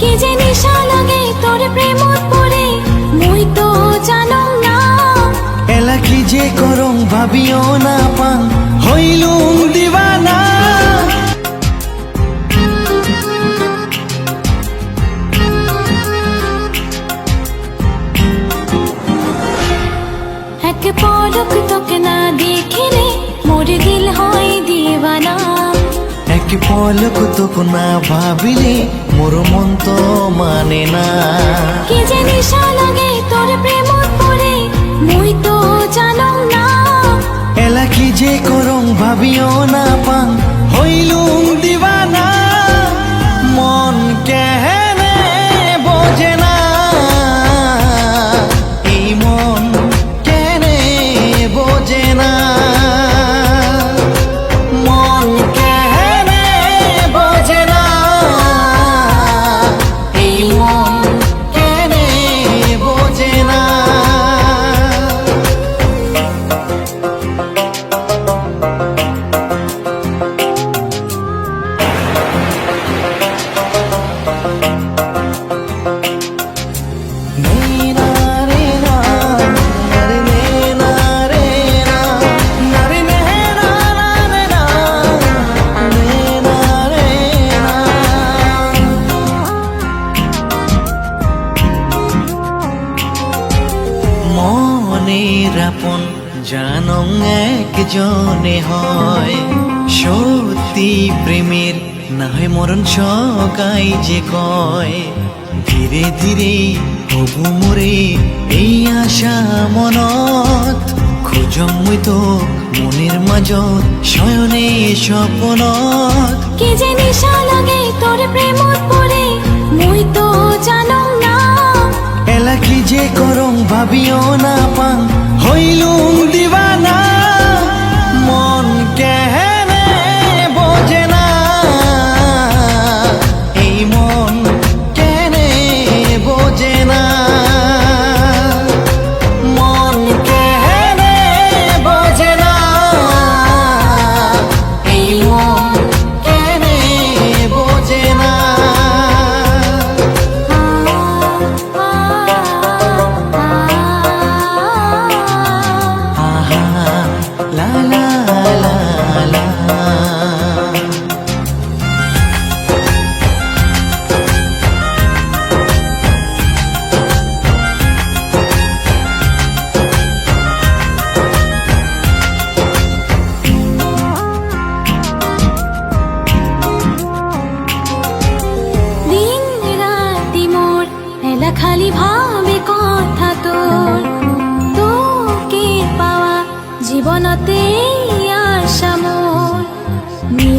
কি যে নিশা লাগে তোর প্রেমত পড়ে মুই তো জানো না। এলা যে করং ভাবিও না পাং হইলুম দিবানা। এক পলক পলক তোক না ভাবিলে মোর মন তো মানে না। কি জানি লাগে তোর প্রেম পড়ে মুই তো জানো না। এলা কি যে করং ভাবিও মনের আপন জানং একজনে হয়। সত্যি প্রেমের না হয় মরণ সকাই যে কয়। ধীরে ধীরে হবু মোরে এই আশা মনত। খুঁজম মুই তো মনের মাজত শয়নে স্বপনত। কি যে নিশা লাগে তোর প্রেমত পড়ে মুই তো জানো না। এলা কি যে করং ভাবিও না পাং হইলুম